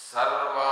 சர்வா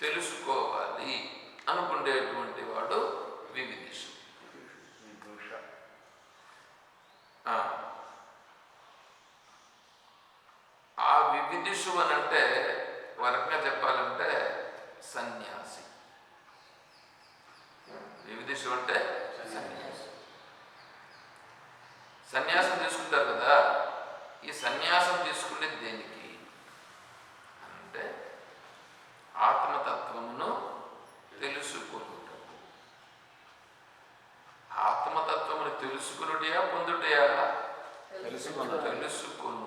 తెలుసుకోవాలి అనుకునేటువంటి వాడు వివిధిష ఆ. వివిధిషు అని అంటే వరకుగా చెప్పాలంటే సన్యాసి. వివిధిషు అంటే సన్యాసి. సన్యాసం తీసుకుంటారు కదా ఈ సన్యాసం తీసుకునేది దేనికి? తెలుసుకున్నటయా పొందుటయా? తెలుసుకున్న తెలుసుకున్న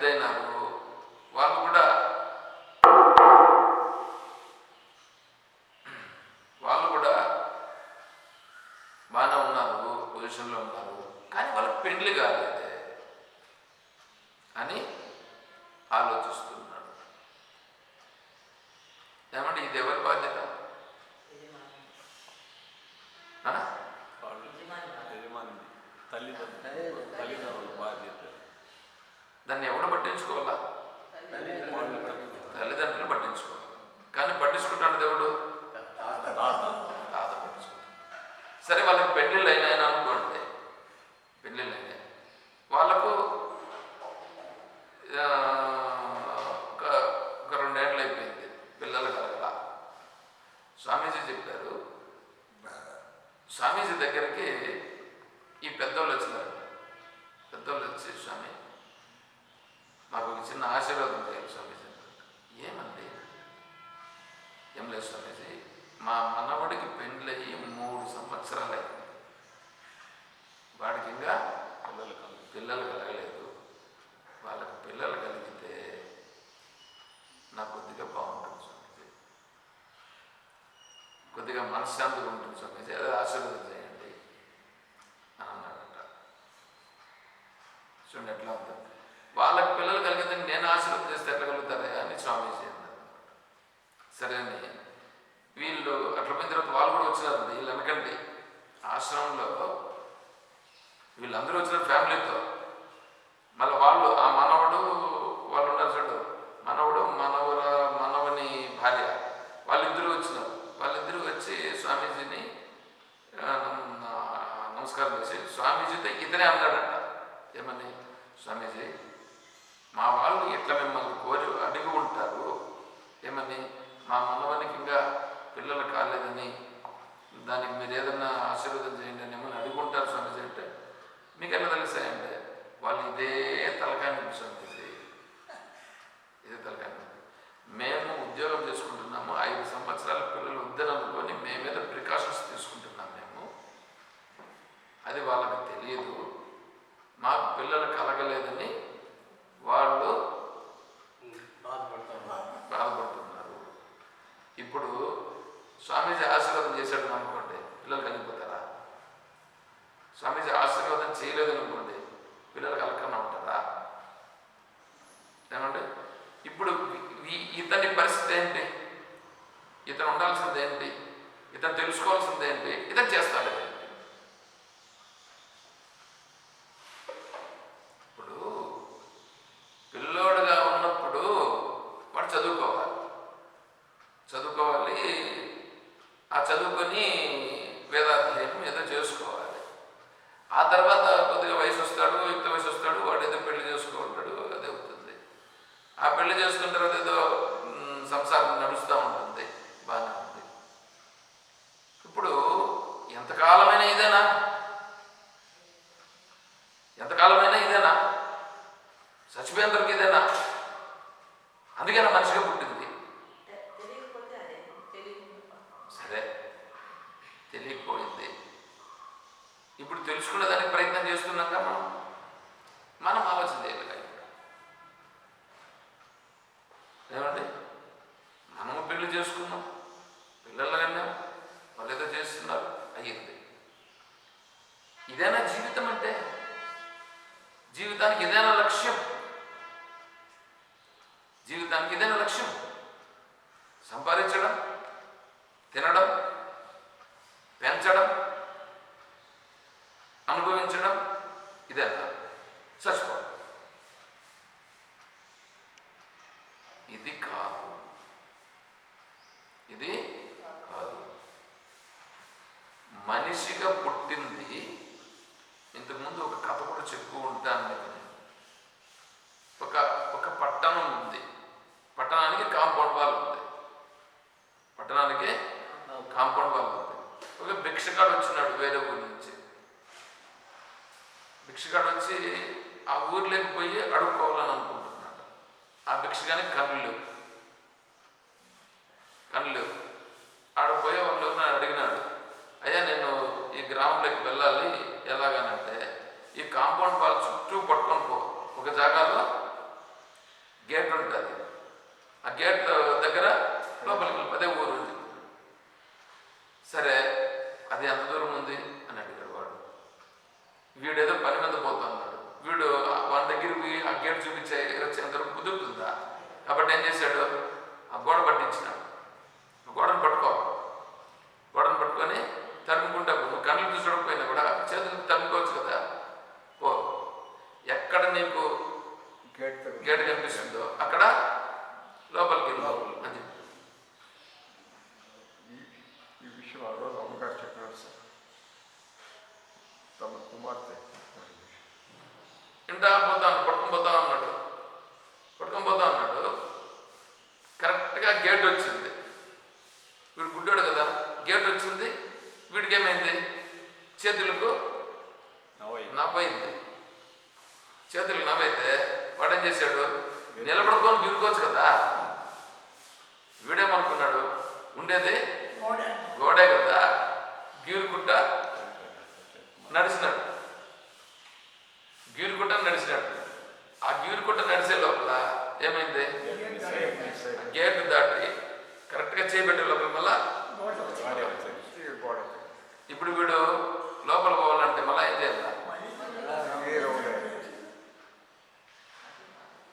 对吗？స్వామీజీ చెప్పారు. స్వామీజీ దగ్గరికి ఈ పెద్దోళ్ళు వచ్చినారు. పెద్దోళ్ళు వచ్చి స్వామి మాకు ఒక చిన్న ఆశీర్వాదం చేయాలి స్వామీజీ. ఏమండి? ఏం లేదు స్వామీజీ మా మనవడికి పెండ్లయ్యి మూడు సంవత్సరాలు అయింది వాడికి ఇంకా పిల్లలు పిల్లలు కలగలేదు. వాళ్ళకి పిల్లలు కొద్దిగా మనశ్శాంతిగా ఉంటుంది స్వామి. ఏదో ఆశీర్వాదం చేయండి. అని అన్నాడంట చూడండి ఎట్లా ఉంటుంది. వాళ్ళకి పిల్లలు కలిగిందని నేను ఆశీర్వాదం చేస్తే ఎట్లా కలుగుతారా అని స్వామీజీ అన్నారు సరే అని వీళ్ళు అట్లా పోయిన తర్వాత వాళ్ళు కూడా వచ్చినారు వీళ్ళు అనకండి ఆశ్రమంలో వీళ్ళందరూ వచ్చిన ఫ్యామిలీతో మళ్ళీ వాళ్ళు ఆ మన తెలుసుకున్న భిక్షగాడు వచ్చినాడు వేరే ఊరి నుంచి. భిక్షగాడు వచ్చి ఆ ఊర్లోకి పోయి అడుక్కోవాలని అనుకుంటున్నాడు. ఆ భిక్షగానికి కళ్ళు లేవు. కళ్ళు లేవు. ఆడ పోయే వాళ్ళు అడిగినాడు అయ్యా నేను ఈ గ్రామంలోకి వెళ్ళాలి. ఎలాగనంటే ఈ కాంపౌండ్ వాళ్ళ చుట్టూ పట్టుకొని పో. ఒక జాగాలో గేట్ ఉంటుంది. ఆ గేట్ దగ్గర లోపలికి అదే ఊరు. ఉంది సరే అది ఎంత దూరం ఉంది అని అడిగాడు వాడు. వీడేదో పని మీద పోతా ఉన్నాడు. వీడు వాళ్ళ పోయి ఆ గేట్ చూపించే ఎంత దూరం కుదురుతుందా? కాబట్టి ఏం చేశాడు? ఆ గోడ పట్టించినాడు. గోడను పట్టుకోవాలి. vrindavan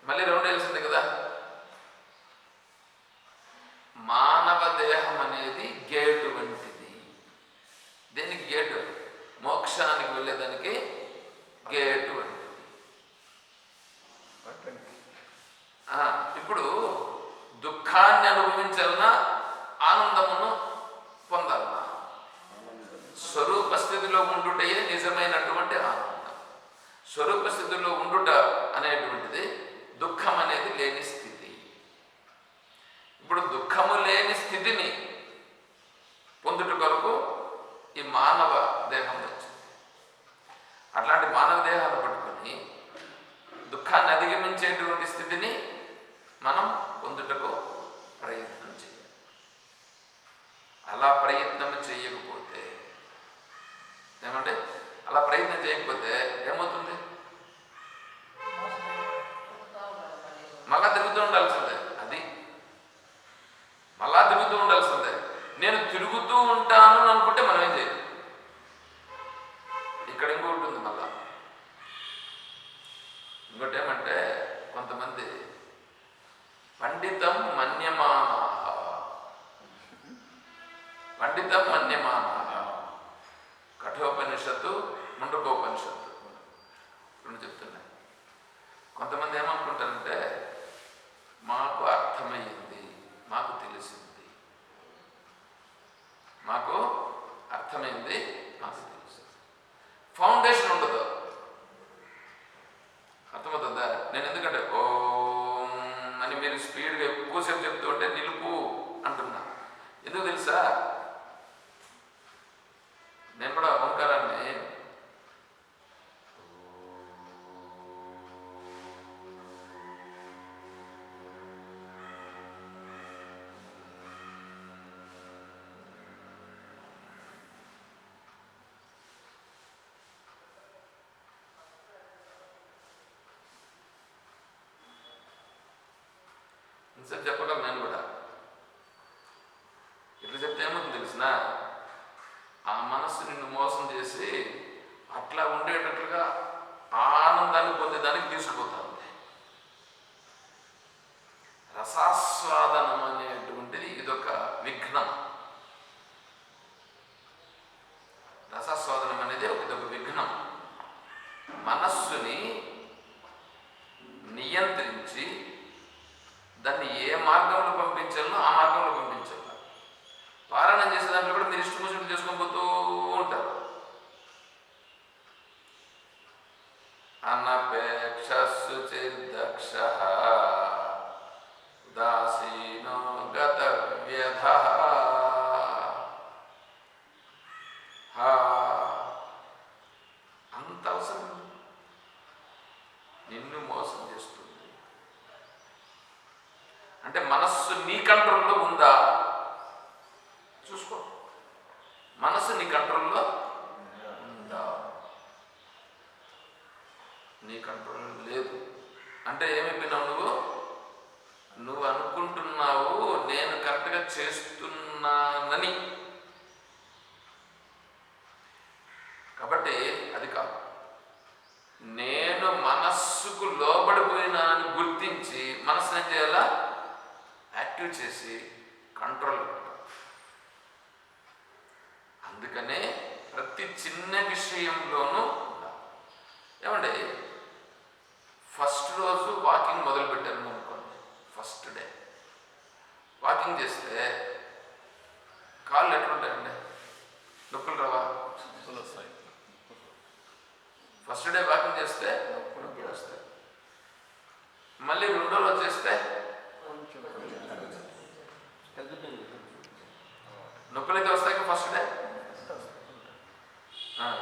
Valero. ఏమంటే అలా ప్రయత్నం చేయకపోతే ఏమవుతుంది మళ్ళా తిరుగుతూ ఉండాల్సిందే అది మళ్ళా తిరుగుతూ ఉండాల్సిందే నేను తిరుగుతూ ఉంటాను అని అనుకుంటే మనం ఏం చేయాలి ఇక్కడ ఇంకోటి ఉంది మళ్ళా ఇంకోటి ఏమంటే కొంతమంది పండితం మన్యమాన పండితం మన్యమాన కఠోపనిషత్తు ముండకోపనిషత్తు రెండు చెప్తున్నాయి కొంతమంది ఏమనుకుంటారంటే మాకు అర్థమయ్యింది మాకు తెలిసింది మాకు అర్థమైంది మాకు తెలిసింది ఫౌండేషన్ ఉండదు అర్థమవుతుందా నేను ఎందుకంటే ఓం అని మీరు స్పీడ్గా ఎక్కువసేపు చెప్తూ ఉంటే నిలుపు అంటున్నా ఎందుకు తెలుసా నేను కూడా ఓంకారాన్ని ఇంత చెప్పగలను నేను కూడా ఇట్లా చెప్తే ఏమవుతుంది తెలిసిన ఆ మనస్సు నిన్ను మోసం చేసి అట్లా ఉండేటట్లుగా ఆనందాన్ని పొందేదానికి తీసుకుపోతా ఉంది రసాస్వాదనం అనేటువంటిది ఇదొక విఘ్నం. రసాస్వాదనం అనేది ఒక ఇదొక విఘ్నం. మనస్సుని నియంత్రించి దాన్ని ఏ మార్గంలో పంపించాలో ఆ మార్గంలో పంపించాలి. పారాయణం చేసే దాంట్లో కూడా మీరు ఇష్టం వచ్చినట్టు చేసుకొని పోతూ ఉంటారు అనపేక్షస్సు చిర్దక్ష ఉదాసీనో గత వ్యధ అంత అవసరం నిన్ను మోసం చేస్తుంది అంటే మనస్సు నీ కంట్రోల్లో ఉందా చూసుకో మనస్సు నీ కంట్రోల్లో ఉందా నీ కంట్రోల్ లేదు అంటే ఏమైపోయినావు నువ్వు నువ్వు అనుకుంటున్నావు నేను కరెక్ట్గా చేస్తున్నానని కాబట్టి అది కాదు నేను మనస్సుకు లోబడిపోయినానని గుర్తించి మనస్సుని ఏం చేయాలా యాక్టివ్ చేసి కంట్రోల్ అందుకనే ప్రతి చిన్న విషయంలోనూ. ఏమండి? ఫస్ట్ రోజు వాకింగ్ మొదలు పెట్టారు అనుకోండి. First day. వాకింగ్ చేస్తే కాళ్ళు ఎట్లుంటాయండి? నొప్పులు రావా? ఫస్ట్ డే వాకింగ్ చేస్తే నొప్పులు వస్తాయి. మళ్ళీ రెండో రోజు చేస్తే? నొప్పులైతే అయితే వస్తాయి ఫస్ట్ డే?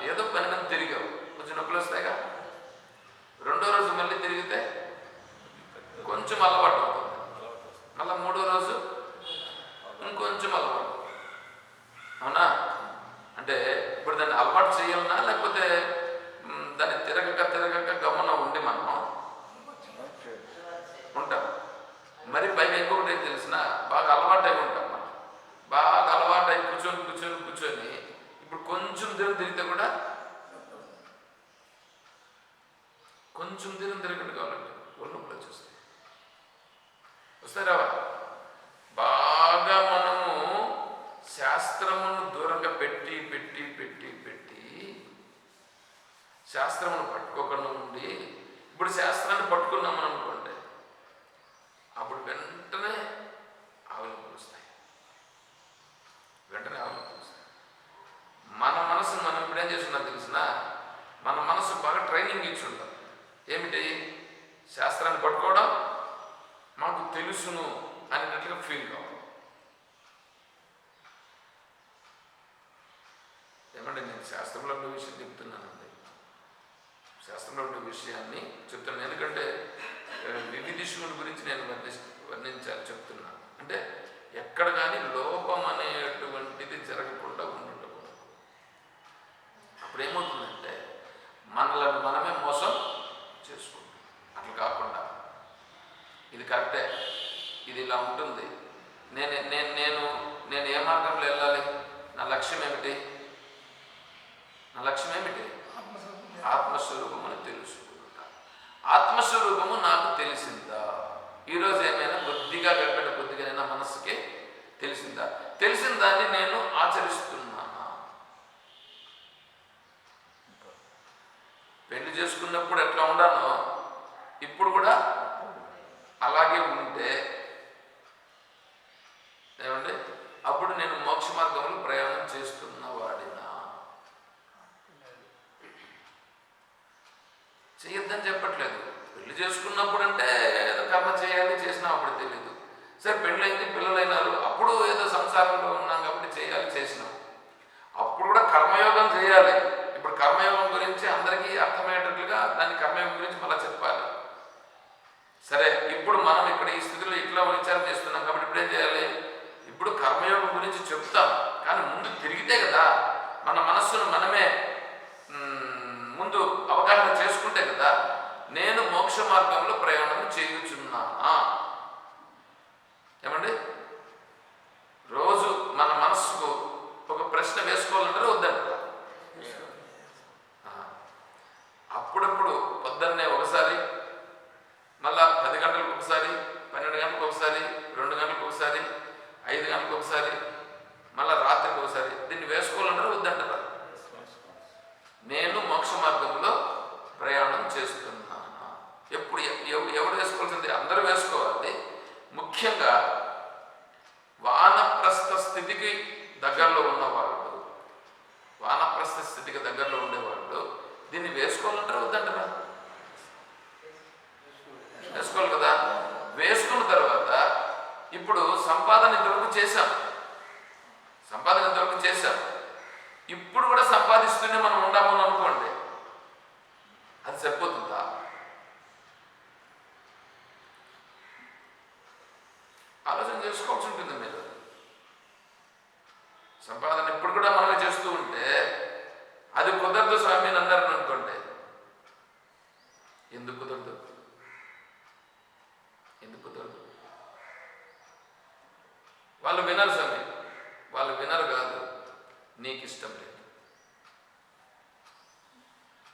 ఏదో పని మీద తిరిగావు. కొంచెం నొప్పులు వస్తాయిగా? రెండో రోజు మళ్ళీ తిరిగితే కొంచెం అలవాటు అవుతుంది. మళ్ళీ మూడో రోజు ఇంకొంచెం అలవాటు అవునా? అంటే ఇప్పుడు దాన్ని అలవాటు చేయాలన్నా లేకపోతే మ్, దాన్ని తిరగక తిరగక గమన ఉండి మనం ఉంటాం మరి పైగా ఇంకొకటి ఏం తెలిసిన బాగా అలవాటు అయి ఉంటాం మనం బాగా అలవాటు అయి కూర్చొని కూర్చొని కూర్చొని ఇప్పుడు కొంచెం దూరం తిరిగితే కూడా కొంచెం దూరం తిరగట్టు కావాలండి ఒళ్ళు నొప్పులు వచ్చేస్తాయి వస్తాయి రావా బాగా మనము శాస్త్రమును దూరంగా పెట్టి పెట్టి పెట్టి పెట్టి శాస్త్రమును పట్టుకోకుండా ఉండి ఇప్పుడు శాస్త్రాన్ని పట్టుకున్నామని అనుకోండి అప్పుడు వెంటనే అనేటట్లుగా ఫీల్ కావాలి ఏమంటే నేను శాస్త్రంలో ఉండే విషయం చెప్తున్నానండి. శాస్త్రంలో ఉండే విషయాన్ని చెప్తున్నాను. ఎందుకంటే ఆ, వివిధిష్ణుడి గురించి నేను వర్ణి వర్ణించాలి చెప్తున్నాను అంటే ఎక్కడ కానీ లోపం అనేటువంటిది జరగకుండా ఉండటం అప్పుడు ఏమవుతుందంటే మనలను మనమే మోసం చేసుకుంటాం. అట్లా కాకుండా ఇది కరెక్టే. ఇది ఇలా ఉంటుంది. నేను నేను నేను నేను ఏ మార్గంలో వెళ్ళాలి? నా లక్ష్యం ఏమిటి? లక్ష్యం ఏమిటి ఆత్మస్వరూపమును తెలుసుకుంటా. ఆత్మస్వరూపము నాకు తెలిసిందా? ఈరోజు ఏమైనా కొద్దిగా గడపడ కొద్దిగానైనా మనసుకి తెలిసిందా? తెలిసిన దాన్ని నేను ఆచరిస్తున్నానా? పెళ్ళి చేసుకున్నప్పుడు study కుదరదు స్వామి అని అన్నారు అనుకోండి ఎందుకు కుదరదు ఎందుకు కుదరదు వాళ్ళు వినరు స్వామి వాళ్ళు వినరు కాదు నీకు ఇష్టం లేదు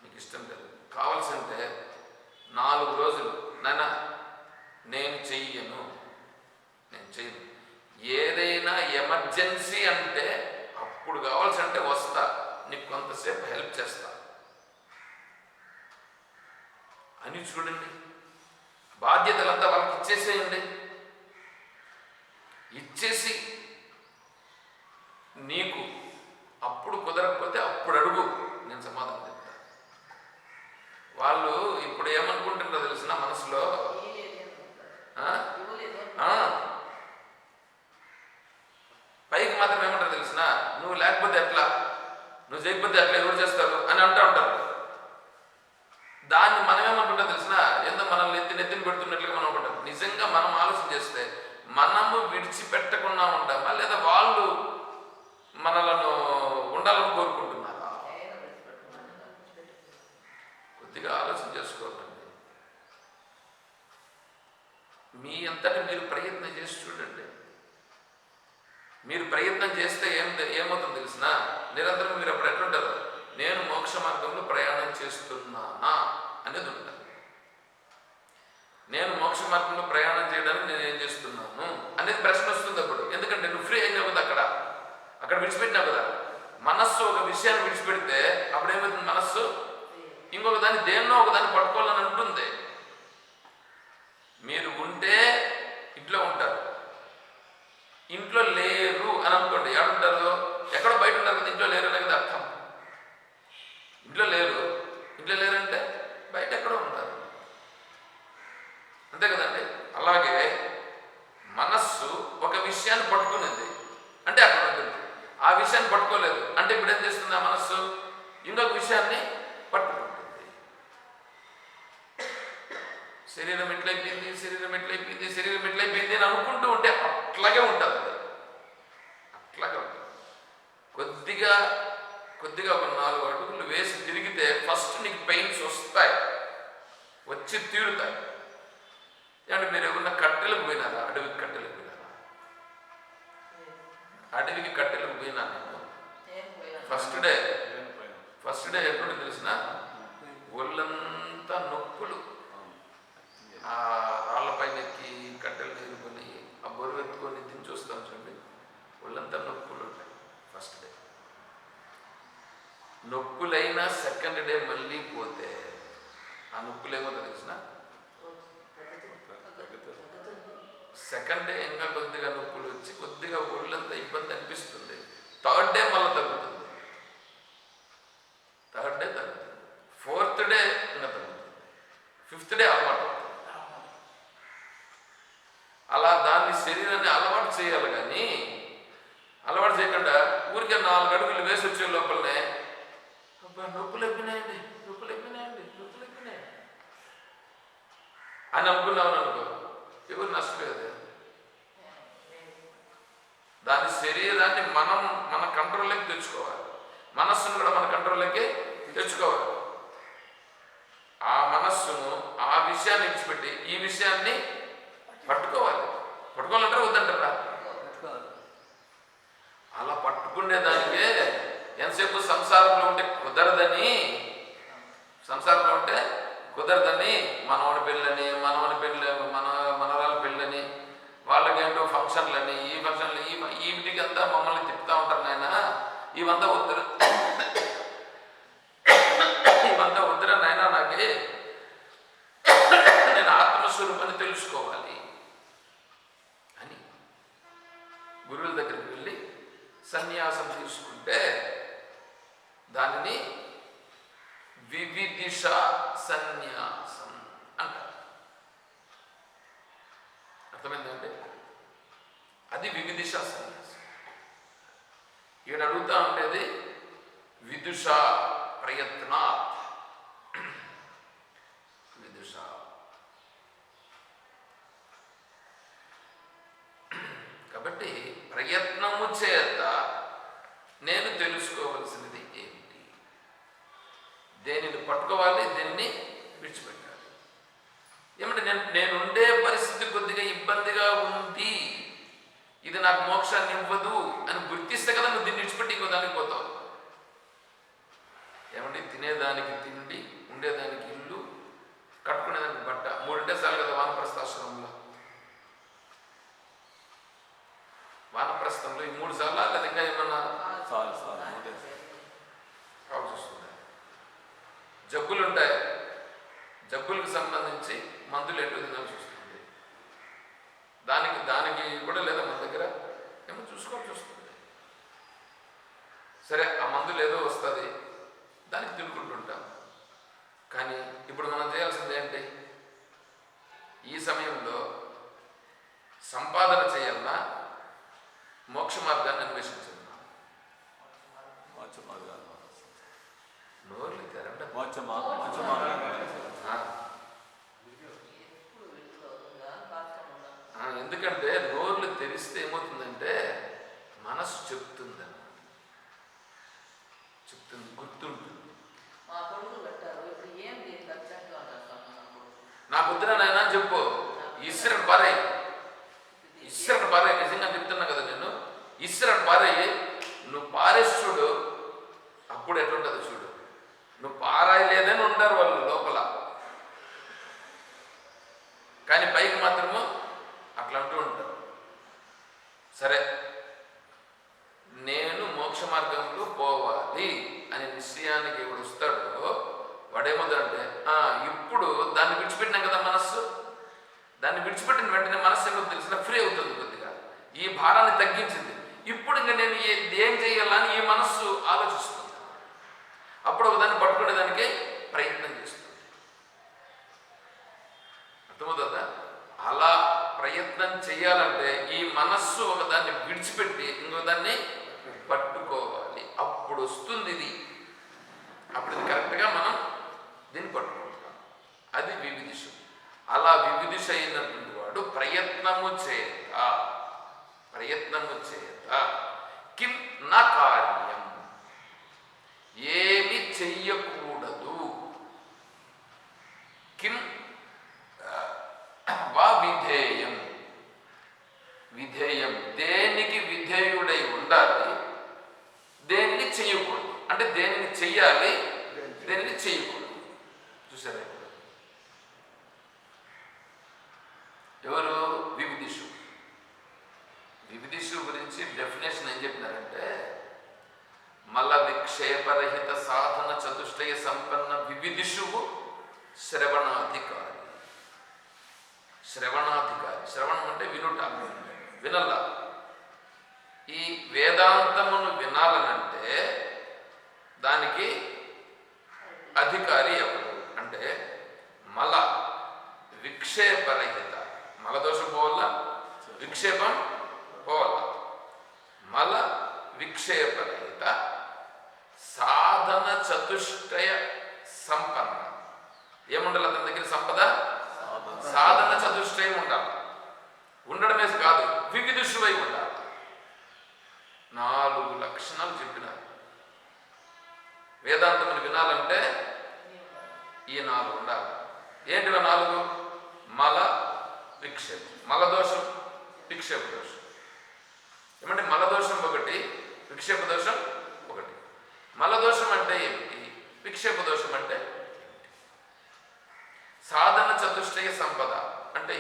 నీకు ఇష్టం లేదు కావాల్సింటే నాలుగు రోజులు నాయన నేను చెయ్యను నేను చెయ్యను ఏదైనా ఎమర్జెన్సీ అంటే అప్పుడు కావాల్సి అంటే వస్తా నీకు కొంతసేపు హెల్ప్ చేస్తా అని చూడండి బాధ్యతలంతా వాళ్ళకి ఇచ్చేసేయండి ఇచ్చేసి నీకు అప్పుడు కుదరకపోతే అప్పుడు అడుగు నేను సమాధానం చెప్తా వాళ్ళు ఇప్పుడు ఏమనుకుంటున్నారో తెలిసిన మనసులో ఆ? ఆ. పైకి మాత్రం నువ్వు లేకపోతే ఎట్లా? నువ్వు చేయకపోతే ఎట్లా? ఎవరు చేస్తారు? అని అంటూ ఉంటారు దాన్ని మనం ఏమనుకుంటాం తెలిసిన? ఎందుకు మనల్ని ఎత్తి నెత్తిని పెడుతున్నట్లుగా మనం అనుకుంటాం నిజంగా మనం ఆలోచన చేస్తే మనము విడిచిపెట్టకుండా ఉంటామా? లేదా వాళ్ళు మనలను ఉండాలని కోరుకుంటున్నారా? కొద్దిగా ఆలోచన చేసుకోవాలండి మీ అంతటి మీరు ప్రయత్నం చేసి చూడండి. మీరు ప్రయత్నం చేస్తే ఏం ఏమవుతుంది తెలిసిన? నిరంతరం మీరు అప్పుడు ఎట్లుంటారు? నేను మోక్ష మార్గంలో ప్రయాణం చేస్తున్నానా? అనేది ఉంటుంది. నేను మోక్ష మార్గంలో ప్రయాణం చేయడానికి నేను ఏం చేస్తున్నాను? అనేది ప్రశ్న వస్తుంది అప్పుడు. ఎందుకంటే నువ్వు ఫ్రీ అయినావు కదా అక్కడ. అక్కడ విడిచిపెట్టినావు కదా. మనస్సు ఒక విషయాన్ని విడిచిపెడితే అప్పుడు ఏమవుతుంది మనస్సు? ఇంకొక దాన్ని దేన్నో ఒక దాన్ని పట్టుకోవాలని అంటుంది మీరు ఉంటే ఇంట్లో ఉంటారు. ఇంట్లో తెచ్చుకోవాలి ఆ మనస్సును ఆ విషయాన్ని ఇచ్చిపెట్టి ఈ విషయాన్ని పట్టుకోవాలి. పట్టుకోవాలంటారా వద్దంటారా? అలా పట్టుకునే దానికే ఎంతసేపు సంసారంలో ఉంటే కుదరదని సంసారంలో ఉంటే కుదరదని మనవడి పెళ్ళని మనవని పెళ్ళి మన మనవరాల పెళ్ళని వాళ్ళకేంటో ఫంక్షన్లని ఈ ఫంక్షన్లు ఈ ఈ అంతా మమ్మల్ని తిప్పుతూ ఉంటారు నాయన. ఇవంతా వద్దురు ఇవంతా వద్దురా నాయన నాకే స్వరూపాన్ని తెలుసుకోవాలి అని గురువుల దగ్గరికి వెళ్ళి సన్యాసం తీసుకుంటే దానిని వివిధిష సన్యాసం అంటారు. అర్థమైందంటే అది వివిధిష సన్యాసం. ఇక్కడ అడుగుతా ఉండేది విదుష ప్రయత్నాత్ విదుష కాబట్టి ప్రయత్నము చేత నేను తెలుసుకోవలసినది ఏమిటి? దేనిని పట్టుకోవాలి దేన్ని విడిచిపెట్టాలి? ఏమంటే నేను నేను ఉండే పరిస్థితి కొద్దిగా ఇబ్బందిగా ఉంది. ఇది నాకు మోక్షాన్ని ఇవ్వదు అని గుర్తిస్తే కదా నువ్వు దీన్ని విడిచిపెట్టి ఇంకో దానికి పోతావు. ఏమంటే తినేదానికి తిండి ఉండేదానికి ఇల్లు కట్టుకునేదానికి బట్ట మూడింటే సార్లు కదా వానప్రస్థాశ్రమంలో. వానప్రస్థంలో ఈ మూడు సార్లు లేదా ఇంకా ఏమన్నా చాలు చాలు ఒకటే. జబ్బులు ఉంటాయి జబ్బులకు సంబంధించి మందులు ఎటు చూస్తుంది దానికి దానికి కూడా లేదా మన దగ్గర? ఏమో చూసుకోవాల్సి వస్తుంది. సరే ఆ మందులు ఏదో వస్తుంది దానికి తినుకుంటుంటాం. కానీ ఇప్పుడు మనం చేయాల్సింది ఏంటి? ఈ సమయంలో సంపాదన చేయాలన్నా మోక్ష మార్గాన్ని అన్వేషించాలన్నా మోక్ష మార్గాలు నోర్లు తెరంట మోక్ష మా- మోక్ష మార్గాలు ఆ, ఎప్పుడు ఇంట్లో ఉందా బాత్రూమ్ ఉందా ఆ, ఎందుకంటే నోర్లు తెరిస్తే ఏమవుతుందంటే మనసు చెప్తుందని చెప్తుంది గుర్తుంటుంది మా కొడుకు పెట్టారు ఇప్పుడు ఏం దీనికి అర్జెంట్ అంటారు సార్ నా కొడుకు నాకు వద్దురా నాయనా చెప్పు ఇస్రట్ పారే ఇస్రట్ పారే నిజంగా చెప్తున్నా కదా నేను ఇస్రట్ పారే నువ్వు పారేసి చూడు అప్పుడు ఎట్లుంటుంది చూడు నువ్వు పారాయలేదని ఉంటారు వాళ్ళు లోపల కానీ పైకి మాత్రము అట్లా అంటూ ఉంటారు సరే నేను మోక్ష మార్గంలో పోవాలి అనే నిశ్చయానికి ఎవడు వస్తాడో వాడేమవుతాడంటే "ఆ, ఇప్పుడు దాన్ని విడిచిపెట్టినాం కదా మనస్సు దాన్ని విడిచిపెట్టిన వెంటనే మనస్సు ఏమో తెలిసిన ఫ్రీ అవుతుంది కొద్దిగా ఈ భారాన్ని తగ్గించింది ఇప్పుడు ఇంకా నేను ఏ- ఏం చేయాలని ఈ మనస్సు ఆలోచిస్తుంది అప్పుడు ఒక దాన్ని పట్టుకునేదానికి ప్రయత్నం చేస్తుంది అర్థమవుతుందా అలా ప్రయత్నం చేయాలంటే ఈ ఈ మనస్సు ఒకదాన్ని విడిచిపెట్టి ఇంకో దాన్ని పట్టుకోవాలి అప్పుడు వస్తుంది ఇది అప్పుడు ఇది కరెక్ట్గా మనం దీన్ని పట్టుకుంటాం అది వివిధిషు అలా వివిధిష అయినటువంటి వాడు ప్రయత్నము చేత ప్రయత్నము చేత కిం నా కార్యం ఏమి చెయ్యకూడదు కిం ఆ, వా విధేయం విధేయం దేనికి విధేయుడై ఉండాలి దేనిని చెయ్యకూడదు అంటే దేనిని చెయ్యాలి దేనిని చెయ్యకూడదు చూసారా ఇప్పుడు? ఎవరు వివిధిషు వివిధిషు గురించి డెఫినేషన్ ఏం చెప్పినారంటే మల విక్షేపరహిత సాధన చతుష్టయ సంపన్న వివిధిషువు శ్రవణాధికారి శ్రవణాధికారి శ్రవణం అంటే వినుట వినల్ల ఈ వేదాంతమును వినాలనంటే దానికి అధికారి ఎవరు అంటే మల విక్షేపరహిత మలదోషం పోవాలా విక్షేపం పోవాలా మల విక్షేపరహిత సాధన చతుష్టయ సంపన్న ఏముండాలి అతని దగ్గర సంపద సాధన చతుష్టయం ఉండాలి ఉండడమే కాదు వివిధుషువై ఉండాలి నాలుగు లక్షణాలు చెప్పినారు వేదాంతమును వినాలంటే ఈ నాలుగు ఉండాలి ఏంటివి నాలుగు మల విక్షేపం మలదోషం విక్షేప దోషం ఏమంటే మలదోషం ఒకటి విక్షేప దోషం ఒకటి. మలదోషం అంటే ఏమిటి? విక్షేప దోషం అంటే సాధన చతుష్టయ సంపద అంటే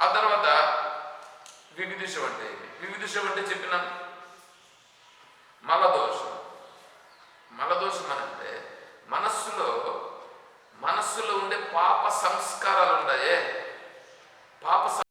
ఆ తర్వాత వివిధిషం అంటే వివిధిషం అంటే చెప్పినాం. మలదోషం మలదోషం అంటే మనస్సులో మనస్సులో ఉండే పాప సంస్కారాలు ఉన్నాయే. పాప